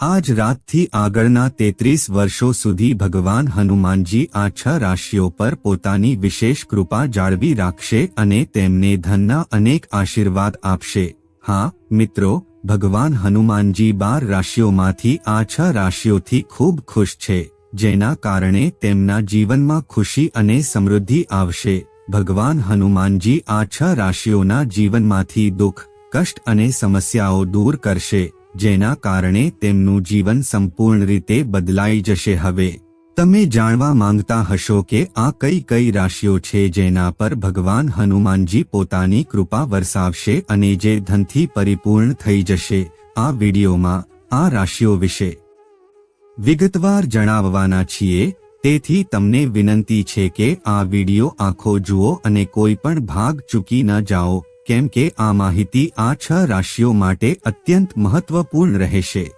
આજ રાતથી આગળના તેત્રીસ વર્ષો સુધી ભગવાન હનુમાનજી આ છ રાશિઓ પર પોતાની વિશેષ કૃપા જાળવી રાખશે અને તેમને ધનના અનેક આશીર્વાદ આપશે. હા, મિત્રો, ભગવાન હનુમાનજી બાર રાશિઓમાંથી આ છ રાશિઓથી ખૂબ ખુશ છે, જેના કારણે તેમના જીવનમાં ખુશી અને સમૃદ્ધિ આવશે. ભગવાન હનુમાનજી આ છ રાશિઓના જીવનમાંથી દુઃખ, કષ્ટ અને સમસ્યાઓ દૂર કરશે. જેના કારણે તેમનું જીવન સંપૂર્ણ રીતે બદલાઈ જશે હવે. તમે જાણવા માંગતા હશો કે આ કઈ કઈ રાશિઓ છે જેના પર ભગવાન હનુમાનજી પોતાની કૃપા વરસાવશે અને જે ધનથી પરિપૂર્ણ થઈ જશે, આ વિડીયોમાં, આ રાશિઓ વિશે. વિગતવાર જણાવવાના છીએ, તેથી તમને વિનંતી છે કે આ વીડિયો આખો જુઓ અને કોઈ પણ ભાગ ચૂકી ન જાઓ. કેમ કે આ માહિતી આ છ રાશિઓ માટે અત્યંત મહત્વપૂર્ણ રહેશે.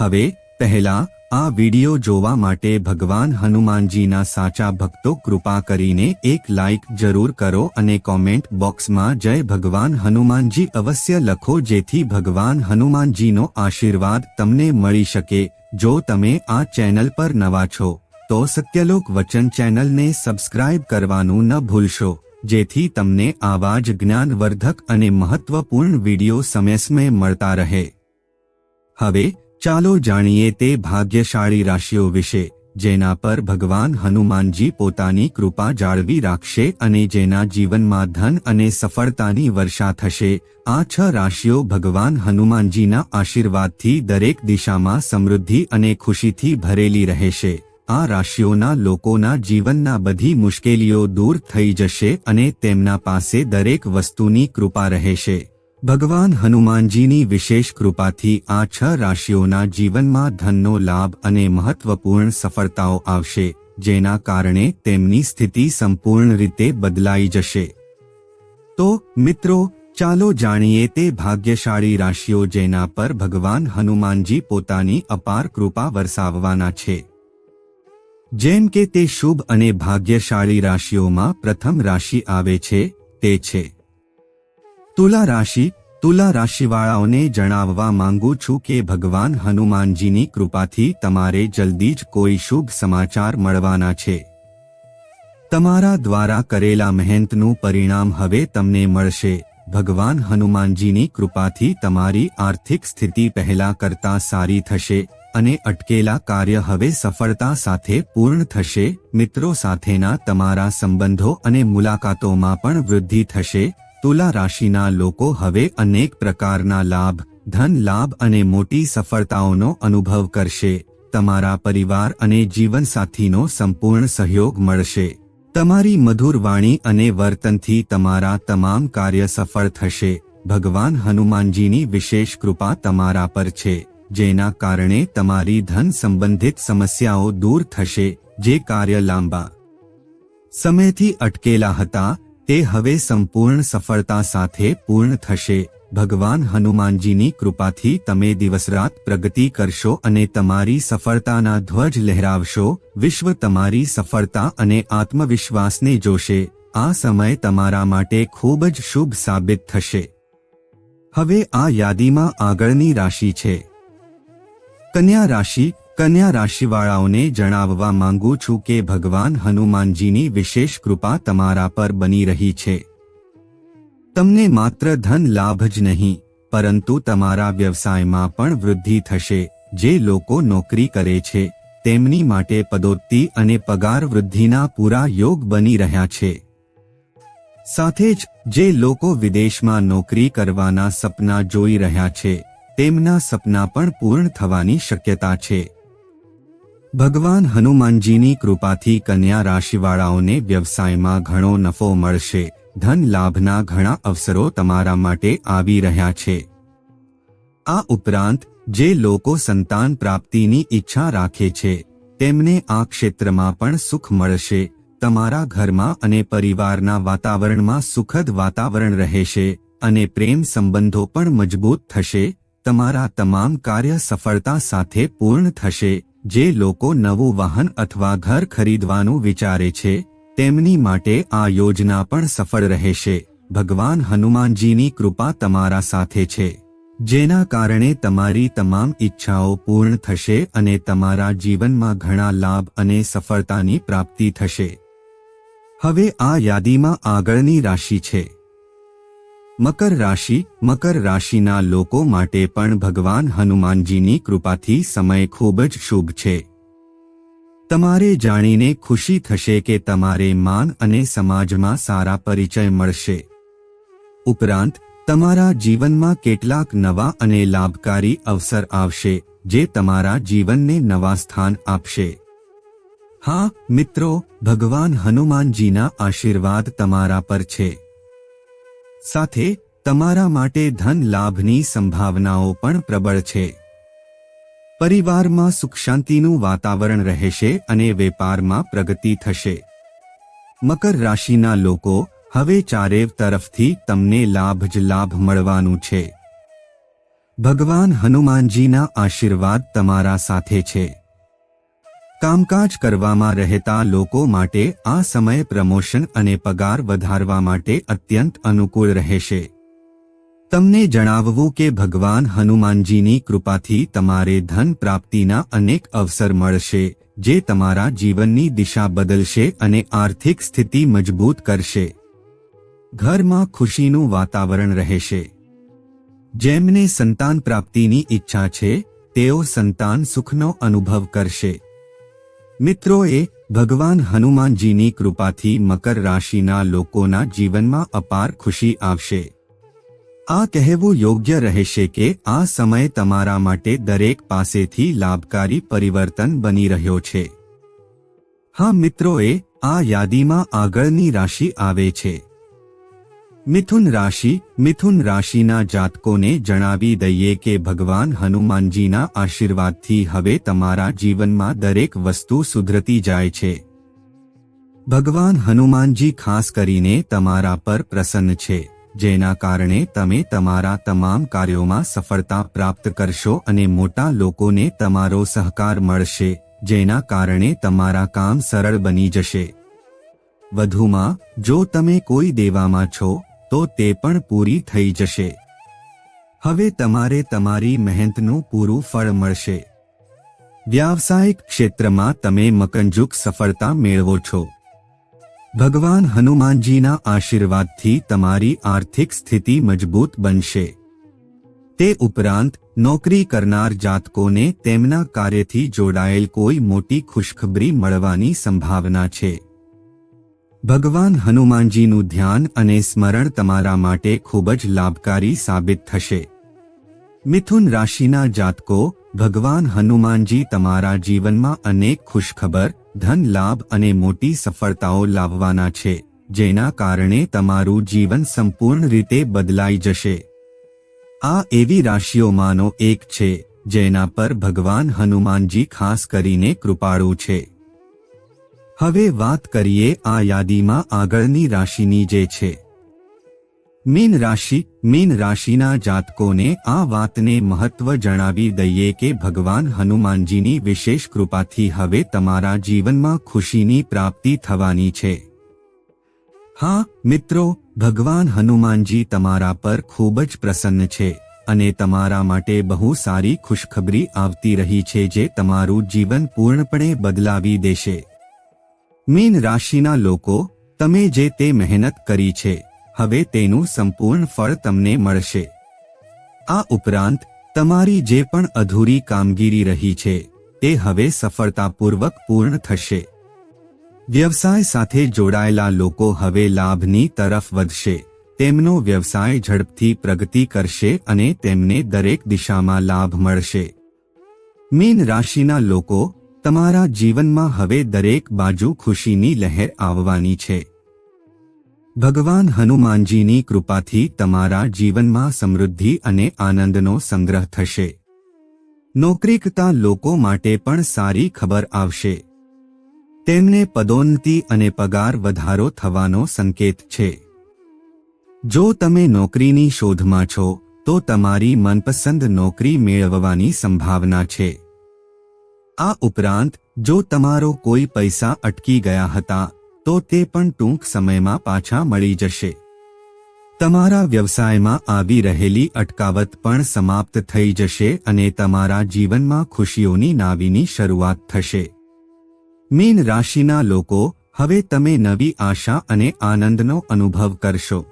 હવે, પહેલા આ વિડિયો જોવા માટે ભગવાન હનુમાનજીના સાચા ભક્તો કૃપા કરીને એક લાઇક જરૂર કરો અને કોમેન્ટ બોક્સમાં જય ભગવાન હનુમાનજી અવશ્ય લખો જેથી ભગવાન હનુમાનજીનો આશીર્વાદ તમને મળી શકે. જો તમે આ ચેનલ પર નવા છો, તો સત્યલોક વચન ચેનલને સબસ્ક્રાઇબ કરવાનું ન ભૂલશો. જેથી તમને આવા જ જ્ઞાનવર્ધક અને મહત્વપૂર્ણ વિડિયો સમયસમય મળતા રહે. હવે, ચાલો જાણીએ તે ભાગ્યશાળી રાશિઓ વિશે, જેના પર ભગવાન હનુમાનજી પોતાની કૃપા જાળવી રાખશે અને જેના જીવનમાં ધન અને સફળતાની વર્ષા થશે. આ છ રાશિઓ ભગવાન હનુમાનજીના આશીર્વાદથી દરેક દિશામાં સમૃદ્ધિ અને ખુશીથી ભરેલી રહેશે. આ રાશિઓના લોકોના જીવનના બધી મુશ્કેલીઓ દૂર થઈ જશે અને તેમના પાસે દરેક વસ્તુની કૃપા રહેશે. ભગવાન હનુમાનજીની વિશેષ કૃપાથી આ છ રાશિઓના જીવનમાં ધનનો લાભ અને મહત્વપૂર્ણ સફળતાઓ આવશે, જેના કારણે તેમની સ્થિતિ સંપૂર્ણ રીતે બદલાઈ જશે. તો, મિત્રો, ચાલો જાણીએ તે ભાગ્યશાળી રાશિઓ જેના પર ભગવાન હનુમાનજી પોતાની અપાર કૃપા વરસાવવાના છે. જેમ કે તે શુભ અને ભાગ્યશાળી રાશિઓમાં પ્રથમ રાશિ આવે છે, તે છે. તુલા રાશિ, તુલા રાશિવાળાઓને જણાવવા માંગુ છું કે ભગવાન હનુમાનજીની કૃપાથી તમારે જલ્દી જ કોઈ શુભ સમાચાર મળવાના છે. તમારા દ્વારા કરેલા મહેનતનું પરિણામ હવે તમને મળશે. ભગવાન હનુમાનજીની કૃપાથી તમારી આર્થિક સ્થિતિ પહેલા કરતા સારી થશે. અને અટકેલા કાર્ય હવે સફળતા સાથે પૂર્ણ થશે, મિત્રો સાથેના તમારા સંબંધો અને મુલાકાતોમાં પણ વૃદ્ધિ થશે, તુલા રાશિના લોકો હવે અનેક પ્રકારના લાભ, ધન લાભ અને મોટી સફળતાઓનો અનુભવ કરશે, તમારા પરિવાર અને જીવનસાથીનો સંપૂર્ણ સહયોગ મળશે. તમારી મધુર વાણી અને વર્તનથી તમારા તમામ કાર્ય સફળ થશે, ભગવાન હનુમાનજીની વિશેષ કૃપા તમારા પર છે. જેના કારણે તમારી ધન સંબંધિત સમસ્યાઓ દૂર થશે, જે કાર્ય લાંબા સમયથી અટકેલા હતા, તે હવે સંપૂર્ણ સફળતા સાથે પૂર્ણ થશે. ભગવાન હનુમાનજીની કૃપાથી તમે દિવસરાત પ્રગતિ કરશો અને તમારી સફળતાના ધ્વજ લહેરાવશો. વિશ્વ તમારી સફળતા અને આત્મવિશ્વાસને જોશે. આ સમય તમારા માટે ખૂબ જ શુભ સાબિત થશે. હવે આ યાદીમાં આગળની રાશિ છે. કન્યા રાશિ, કન્યા રાશિવાળાઓને જણાવવા માંગુ છું કે ભગવાન હનુમાનજીની વિશેષ કૃપા તમારા પર બની રહી છે. તમને માત્ર ધન લાભ જ નહીં, પરંતુ તમારા વ્યવસાયમાં પણ વૃદ્ધિ થશે. જે લોકો નોકરી કરે છે, તેમની માટે પદોત્તિ અને પગાર વૃદ્ધિના પૂરા યોગ બની રહ્યા છે. સાથે જ, જે લોકો વિદેશમાં નોકરી કરવાના સપના જોઈ રહ્યા છે તેમના સપના પણ પૂર્ણ થવાની શક્યતા છે. ભગવાન હનુમાનજીની કૃપાથી કન્યા રાશિવાળાઓને વ્યવસાયમાં ઘણો નફો મળશે. ધન લાભના ઘણા અવસરો તમારા માટે આવી રહ્યા છે. આ ઉપરાંત, જે લોકો સંતાન પ્રાપ્તિની ઈચ્છા રાખે છે, તેમને આ ક્ષેત્રમાં પણ સુખ મળશે. તમારા ઘરમાં અને પરિવારના વાતાવરણમાં સુખદ વાતાવરણ રહેશે અને પ્રેમ સંબંધો પણ મજબૂત થશે. તમારા તમામ કાર્ય સફળતા સાથે પૂર્ણ થશે. જે લોકો નવું વાહન અથવા ઘર ખરીદવાનું વિચારે છે, તેમની માટે આ યોજના પણ સફળ રહેશે. ભગવાન હનુમાનજીની કૃપા તમારા સાથે છે. જેના કારણે તમારી તમામ ઈચ્છાઓ પૂર્ણ થશે અને તમારા જીવનમાં ઘણા લાભ અને સફળતાની પ્રાપ્તિ થશે. હવે આ યાદીમાં આગળની રાશિ છે. મકર રાશિ, મકર રાશિના લોકો માટે પણ ભગવાન હનુમાનજીની કૃપાથી સમય ખૂબ જ શુભ છે. તમારે જાણીને ખુશી થશે કે તમારે માન અને સમાજમાં સારા પરિચય મળશે. ઉપરાંત, તમારા જીવનમાં કેટલાક નવા અને લાભકારી અવસર આવશે, જે તમારા જીવનને નવા સ્થાન આપશે. હા, મિત્રો, ભગવાન હનુમાનજીના આશીર્વાદ તમારા પર છે. સાથે તમારા માટે ધન લાભની સંભાવનાઓ પણ પ્રબળ છે. પરિવારમાં સુખ શાંતિનું વાતાવરણ રહેશે અને વેપારમાં પ્રગતિ થશે. મકર રાશિના લોકો હવે ચારેવ તરફથી તમને લાભ જ લાભ મળવાનું છે. ભગવાન હનુમાનજીના આશીર્વાદ તમારા સાથે છે. કામકાજ કરવામાં રહેતા લોકો માટે આ સમય પ્રમોશન અને પગાર વધારવા માટે અત્યંત અનુકૂળ રહેશે. તમને જણાવવું કે ભગવાન હનુમાનજીની કૃપાથી તમારે ધન પ્રાપ્તિના અનેક અવસર મળશે, જે તમારા જીવનની દિશા બદલશે અને આર્થિક સ્થિતિ મજબૂત કરશે. ઘરમાં ખુશીનું વાતાવરણ રહેશે. જેમને સંતાન પ્રાપ્તિની ઈચ્છા છે, તેઓ સંતાન સુખનો અનુભવ કરશે. મિત્રોએ ભગવાન હનુમાનજીની કૃપાથી મકર રાશિના લોકોના જીવનમાં અપાર ખુશી આવશે. આ કહેવું યોગ્ય રહેશે કે આ સમય તમારા માટે દરેક પાસેથી લાભકારી પરિવર્તન બની રહ્યો છે. હા મિત્રોએ, આ યાદીમાં આગળની રાશિ આવે છે. મિથુન રાશિ, મિથુન રાશિના જાતકોને જણાવી દઈએ કે ભગવાન હનુમાનજીના આશીર્વાદથી હવે તમારા જીવનમાં દરેક વસ્તુ સુધરતી જાય છે. ભગવાન હનુમાનજી ખાસ કરીને તમારા પર પ્રસન્ન છે, જેના કારણે તમે તમારા તમામ કાર્યોમાં સફળતા પ્રાપ્ત કરશો અને મોટા લોકોને તમારો સહકાર મળશે, જેના કારણે તમારા કામ સરળ બની જશે. વધુમાં, જો તમે કોઈ દેવામાં છો તો તે પણ પૂરી થઈ જશે. હવે તમારે તમારી મહેનતનું પૂરું ફળ મળશે. વ્યાવસાયિક ક્ષેત્રમાં તમે મકંજુક સફળતા મેળવો છો. ભગવાન હનુમાનજીના આશીર્વાદથી તમારી આર્થિક સ્થિતિ મજબૂત બનશે. તે ઉપરાંત, નોકરી કરનાર જાતકોને તેમના કાર્યથી જોડાયેલ કોઈ મોટી ખુશખબરી મળવાની સંભાવના છે. ભગવાન હનુમાનજીનું ધ્યાન અને સ્મરણ તમારા માટે ખૂબ જ લાભકારી સાબિત થશે. મિથુન રાશિના જાતકો, ભગવાન હનુમાનજી તમારા જીવનમાં અનેક ખુશખબર, ધન લાભ અને મોટી સફળતાઓ લાવવાના છે, જેના કારણે તમારું જીવન સંપૂર્ણ રીતે બદલાઈ જશે. આ એવી રાશિઓમાંનો એક છે, જેના પર ભગવાન હનુમાનજી ખાસ કરીને કૃપાળુ છે. હવે વાત કરીએ આ યાદીમાં આગળની રાશિની જે છે. મીન રાશિ, મીન રાશિના જાતકોને આ વાતને મહત્વ જણાવી દઈએ કે ભગવાન હનુમાનજીની વિશેષ કૃપાથી હવે તમારા જીવનમાં ખુશીની પ્રાપ્તિ થવાની છે. હા, મિત્રો, ભગવાન હનુમાનજી તમારા પર ખૂબ જ પ્રસન્ન છે અને તમારા માટે બહુ સારી ખુશખબરી આવતી રહી છે જે તમારું જીવન પૂર્ણપણે બદલાવી દેશે. મીન રાશિના લોકો, તમે જે તે મહેનત કરી છે, હવે તેનું સંપૂર્ણ ફળ તમને મળશે. આ ઉપરાંત, તમારી જે પણ અધૂરી કામગીરી રહી છે, તે હવે સફળતાપૂર્વક પૂર્ણ થશે. વ્યવસાય સાથે જોડાયેલા લોકો હવે લાભની તરફ વધશે. તેમનો વ્યવસાય ઝડપથી પ્રગતિ કરશે અને તેમને દરેક દિશામાં લાભ મળશે. મીન રાશિના લોકો તમારા જીવનમાં હવે દરેક બાજુ ખુશીની લહેર આવવાની છે. ભગવાન હનુમાનજીની કૃપાથી તમારા જીવનમાં સમૃદ્ધિ અને આનંદનો સંગ્રહ થશે. નોકરી લોકો માટે પણ સારી ખબર આવશે. તેમને પદોન્નતિ અને પગાર વધારો થવાનો સંકેત છે. જો તમે નોકરીની શોધમાં છો, તો તમારી મનપસંદ નોકરી મેળવવાની સંભાવના છે. આ ઉપરાંત, જો તમારો કોઈ પૈસા અટકી ગયા હતા, તો તે પણ ટૂંક સમયમાં પાછા મળી જશે. તમારા વ્યવસાયમાં આવી રહેલી અટકાવત પણ સમાપ્ત થઈ જશે અને તમારા જીવનમાં ખુશીઓની નાવીની શરૂઆત થશે. મીન રાશિના લોકો, હવે તમે નવી આશા અને આનંદનો અનુભવ કરશો.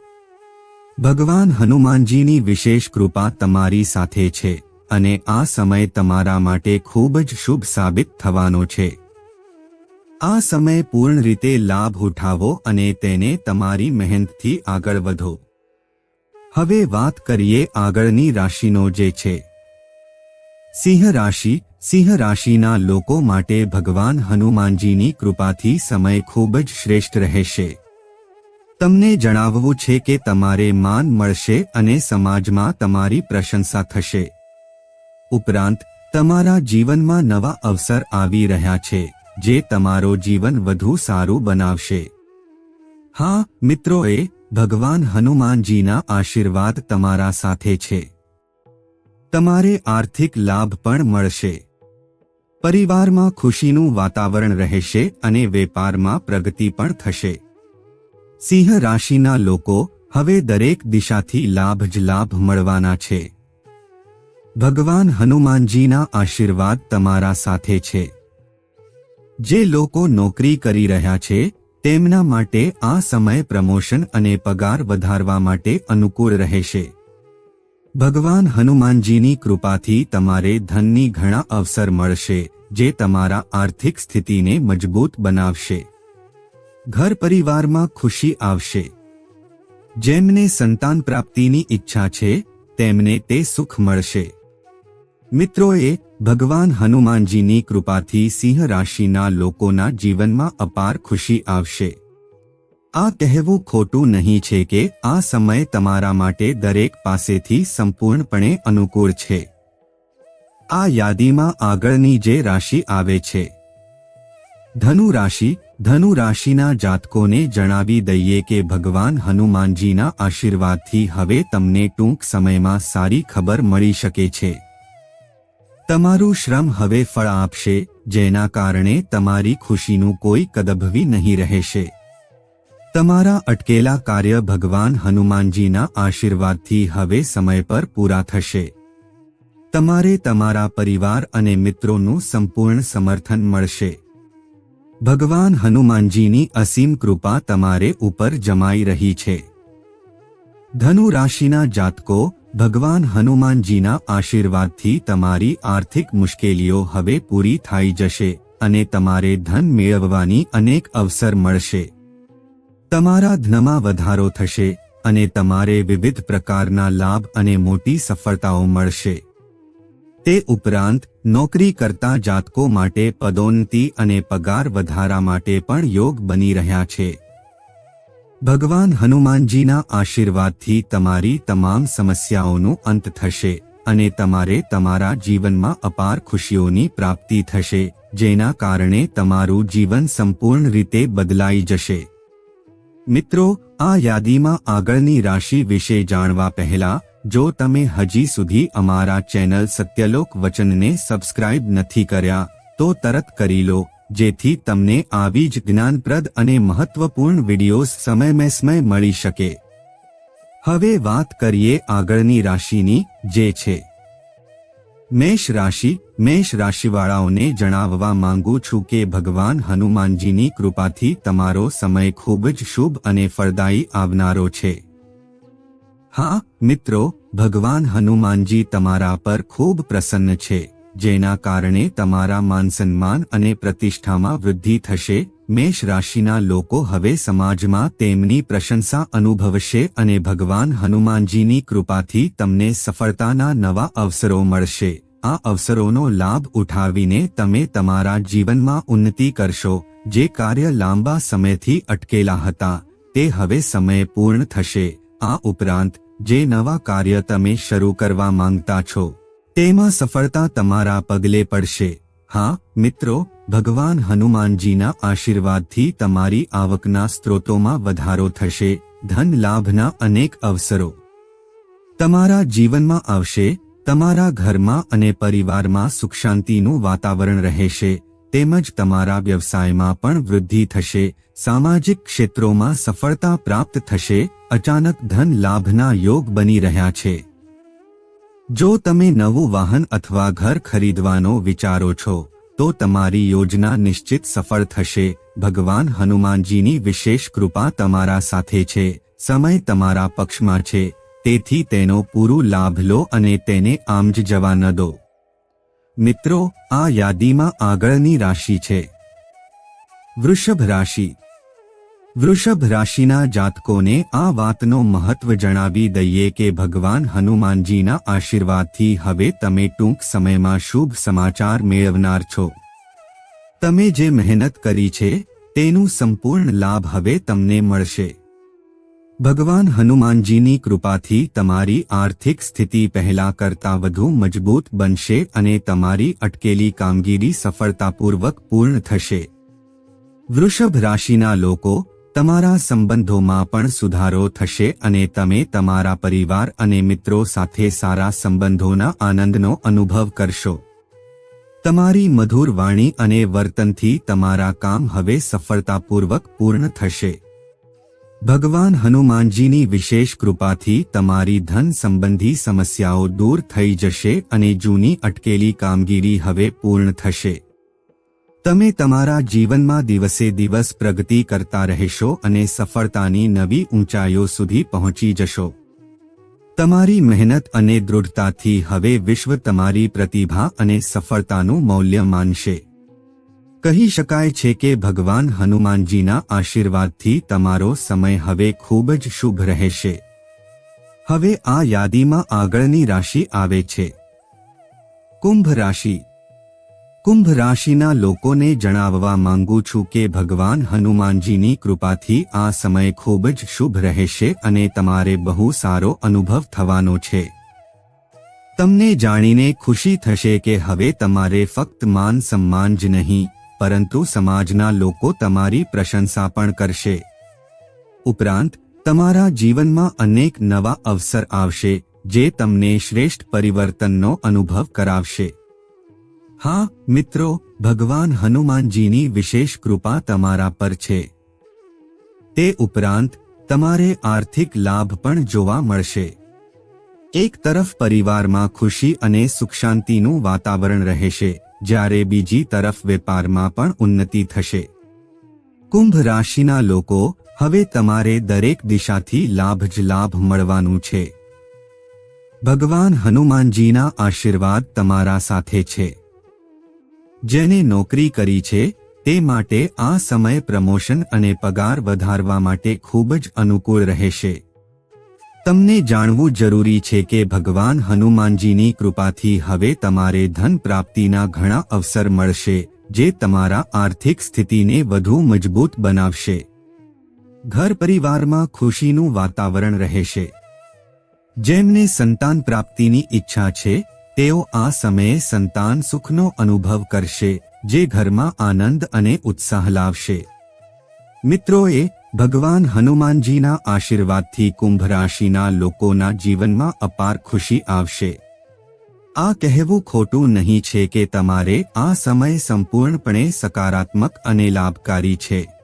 ભગવાન હનુમાનજીની વિશેષ કૃપા તમારી સાથે છે. અને આ સમય તમારા માટે ખૂબ જ શુભ સાબિત થવાનો છે. આ સમય પૂર્ણ રીતે લાભ ઉઠાવો અને તેને તમારી મહેનતથી આગળ વધો. હવે વાત કરીએ આગળની રાશિનો જે છે. સિંહ રાશિ, સિંહ રાશિના લોકો માટે ભગવાન હનુમાનજીની કૃપાથી સમય ખૂબ જ શ્રેષ્ઠ રહેશે. તમને જણાવવું છે કે તમારે માન મળશે અને સમાજમાં તમારી પ્રશંસા થશે. ઉપરાંત, તમારા જીવનમાં નવા અવસર આવી રહ્યા છે, જે તમારો જીવન વધુ સારું બનાવશે. હા, મિત્રોએ, ભગવાન હનુમાનજીના આશીર્વાદ તમારા સાથે છે. તમારે આર્થિક લાભ પણ મળશે. પરિવારમાં ખુશીનું વાતાવરણ રહેશે અને વેપારમાં પ્રગતિ પણ થશે. સિંહ રાશિના લોકો, હવે દરેક દિશાથી લાભ જ લાભ મળવાના છે. ભગવાન હનુમાનજીના આશીર્વાદ તમારા સાથે છે. જે લોકો નોકરી કરી રહ્યા છે, તેમના માટે આ સમય પ્રમોશન અને પગાર વધારવા માટે અનુકૂળ રહેશે. ભગવાન હનુમાનજીની કૃપાથી તમારે ધનની ઘણા અવસર મળશે, જે તમારા આર્થિક સ્થિતિને મજબૂત બનાવશે. ઘર પરિવારમાં ખુશી આવશે. જેમને સંતાન પ્રાપ્તિની ઈચ્છા છે, તેમને તે સુખ મળશે. મિત્રોએ ભગવાન હનુમાનજીની કૃપાથી સિંહ રાશિના લોકોના જીવનમાં અપાર ખુશી આવશે. આ કહેવું ખોટું નહીં છે કે આ સમય તમારા માટે દરેક પાસેથી સંપૂર્ણપણે અનુકૂળ છે. આ યાદીમાં આગળની જે રાશિ આવે છે. ધનુ રાશિ, ધનુ રાશિના જાતકોને જણાવી દઈએ કે ભગવાન હનુમાનજીના આશીર્વાદથી હવે તમને ટૂંક સમયમાં સારી ખબર મળી શકે છે. તમારું શ્રમ હવે ફળ આપશે, જેના કારણે તમારી ખુશીનું કોઈ કદભવી નહીં રહેશે. તમારા અટકેલા કાર્ય ભગવાન હનુમાનજીના આશીર્વાદથી હવે સમય પર પૂરા થશે. તમારે તમારા પરિવાર અને મિત્રોનું સંપૂર્ણ સમર્થન મળશે. ભગવાન હનુમાનજીની અસીમ કૃપા તમારે ઉપર જમાઈ રહી છે. ધનુ રાશિના જાતકો ભગવાન હનુમાનજીના આશીર્વાદથી તમારી આર્થિક મુશ્કેલીઓ હવે પૂરી થઈ જશે અને તમારે ધન મેળવવાની અનેક અવસર મળશે. તમારા ધનમાં વધારો થશે અને તમારે વિવિધ પ્રકારના લાભ અને મોટી સફળતાઓ મળશે. તે ઉપરાંત નોકરી કરતા જાતકો માટે પદોન્નતિ અને પગાર વધારા માટે પણ યોગ બની રહ્યા છે. ભગવાન હનુમાનજીના આશીર્વાદથી તમારી તમામ સમસ્યાઓનું અંત થશે અને તમારે તમારા જીવનમાં અપાર ખુશીઓની પ્રાપ્તિ થશે, જેના કારણે તમારું જીવન સંપૂર્ણ રીતે બદલાઈ જશે. મિત્રો, આ યાદીમાં આગળની રાશિ વિશે જાણવા પહેલા, જો તમે હજી સુધી અમારા ચેનલ સત્યલોક વચનને સબસ્ક્રાઇબ નથી કર્યા, તો તરત કરી લો. જેથી તમને આવી જ જ્ઞાનપ્રદ અને મહત્વપૂર્ણ વિડીયોઝ સમયમે સમય મળી શકે. હવે વાત કરીએ આગળની રાશિની, જે છે. મેષ રાશિ, મેષ રાશિવાળાઓને જણાવવા માંગુ છું કે ભગવાન હનુમાનજીની કૃપાથી તમારો સમય ખૂબ જ શુભ અને ફળદાયી આવનારો છે. હા, મિત્રો, ભગવાન હનુમાનજી તમારા પર ખૂબ પ્રસન્ન છે. જેના કારણે તમારા માનસન્માન અને પ્રતિષ્ઠામાં વૃદ્ધિ થશે, મેષ રાશિના લોકો હવે સમાજમાં તેમની પ્રશંસા અનુભવશે અને ભગવાન હનુમાનજીની કૃપાથી તમને સફળતાના નવા અવસરો મળશે. આ અવસરોનો લાભ ઉઠાવીને તમે તમારા જીવનમાં ઉન્નતિ કરશો, જે કાર્ય લાંબા સમયથી અટકેલા હતા, તે હવે સમય પૂર્ણ થશે. આ ઉપરાંત, જે નવા કાર્ય તમે શરૂ કરવા માંગતા છો તેમાં સફળતા તમારા પગલે પડશે. હા, મિત્રો, ભગવાન હનુમાનજીના આશીર્વાદથી તમારી આવકના સ્ત્રોતોમાં વધારો થશે, ધન લાભના અનેક અવસરો. તમારા જીવનમાં આવશે, તમારા ઘરમાં અને પરિવારમાં સુખ શાંતિનું વાતાવરણ રહેશે, તેમજ તમારા વ્યવસાયમાં પણ વૃદ્ધિ થશે, સામાજિક ક્ષેત્રોમાં સફળતા પ્રાપ્ત થશે, અચાનક ધન લાભના યોગ બની રહ્યા છે. જો તમે નવું વાહન અથવા ઘર ખરીદવાનો વિચારો છો, તો તમારી યોજના નિશ્ચિત સફળ થશે. ભગવાન હનુમાનજીની વિશેષ કૃપા તમારા સાથે છે. સમય તમારા પક્ષમાં છે. તેથી તેનો પૂરું લાભ લો અને તેને આમ જ જવા ન દો. મિત્રો, આ યાદીમાં આગળની રાશિ છે. વૃષભ રાશિ. વૃષભ રાશિના જાતકોને આ વાતનો મહત્વ જણાવી દઈએ કે ભગવાન હનુમાનજીના આશીર્વાદથી હવે તમે ટૂંક સમયમાં શુભ સમાચાર મેળવનાર છો. તમે જે મહેનત કરી છે, તેનું સંપૂર્ણ લાભ હવે તમને મળશે. ભગવાન હનુમાનજીની કૃપાથી તમારી આર્થિક સ્થિતિ પહેલા કરતાં વધુ મજબૂત બનશે અને તમારી અટકેલી કામગીરી સફળતાપૂર્વક પૂર્ણ થશે. વૃષભ રાશિના લોકો તમારા સંબંધોમાં પણ સુધારો થશે અને તમે તમારા પરિવાર અને મિત્રો સાથે સારા સંબંધોના આનંદનો અનુભવ કરશો. તમારી મધુર વાણી અને વર્તનથી તમારા કામ હવે સફળતાપૂર્વક પૂર્ણ થશે. ભગવાન હનુમાનજીની વિશેષ કૃપાથી તમારી ધન સંબંધી સમસ્યાઓ દૂર થઈ જશે અને જૂની અટકેલી કામગીરી હવે પૂર્ણ થશે. તમે તમારા જીવનમાં દિવસે દિવસ પ્રગતિ કરતા રહેશો અને સફળતાની નવી ઊંચાઈઓ સુધી પહોંચી જશો. તમારી મહેનત અને દૃઢતાથી હવે વિશ્વ તમારી પ્રતિભા અને સફળતાનું મૌલ્ય માનશે. કહી શકાય છે કે ભગવાન હનુમાનજીના આશીર્વાદથી તમારો સમય હવે ખૂબ જ શુભ રહેશે. હવે આ યાદીમાં આગળની રાશિ આવે છે. કુંભ રાશિ. કુંભ રાશિના લોકોને જણાવવા માંગુ છું કે ભગવાન હનુમાનજીની કૃપાથી આ સમય ખૂબ જ શુભ રહેશે અને તમારે બહુ સારો અનુભવ થવાનો છે. તમને જાણીને ખુશી થશે કે હવે તમારે ફક્ત માન સન્માન જ નહીં, પરંતુ સમાજના લોકો તમારી પ્રશંસા પણ કરશે. ઉપરાંત, તમારા જીવનમાં અનેક નવા અવસર આવશે, જે તમને શ્રેષ્ઠ પરિવર્તનનો અનુભવ કરાવશે. હા, મિત્રો, ભગવાન હનુમાનજીની વિશેષ કૃપા તમારા પર છે. તે ઉપરાંત, તમારે આર્થિક લાભ પણ જોવા મળશે. એક તરફ પરિવારમાં ખુશી અને સુખ શાંતિનું વાતાવરણ રહેશે, જ્યારે બીજી તરફ વેપારમાં પણ ઉન્નતિ થશે. કુંભ રાશિના લોકો, હવે તમારે દરેક દિશાથી લાભ જ લાભ મળવાનું છે. ભગવાન હનુમાનજીના આશીર્વાદ તમારા સાથે છે. જેને નોકરી કરી છે, તે માટે આ સમય પ્રમોશન અને પગાર વધારવા માટે ખૂબ જ અનુકૂળ રહેશે. તમને જાણવું જરૂરી છે કે ભગવાન હનુમાનજીની કૃપાથી હવે તમારે ધન પ્રાપ્તિના ઘણા અવસર મળશે, જે તમારા આર્થિક સ્થિતિને વધુ મજબૂત બનાવશે. ઘર પરિવારમાં ખુશીનું વાતાવરણ રહેશે. જેમને સંતાન પ્રાપ્તિની ઈચ્છા છે તેઓ આ સમયે સંતાન સુખનો અનુભવ કરશે, જે ઘરમાં આનંદ અને ઉત્સાહ લાવશે. મિત્રોએ, ભગવાન હનુમાનજીના આશીર્વાદથી કુંભ રાશિના લોકોના જીવનમાં અપાર ખુશી આવશે. આ કહેવું ખોટું નહીં છે કે તમારે આ સમય સંપૂર્ણપણે સકારાત્મક અને લાભકારી છે.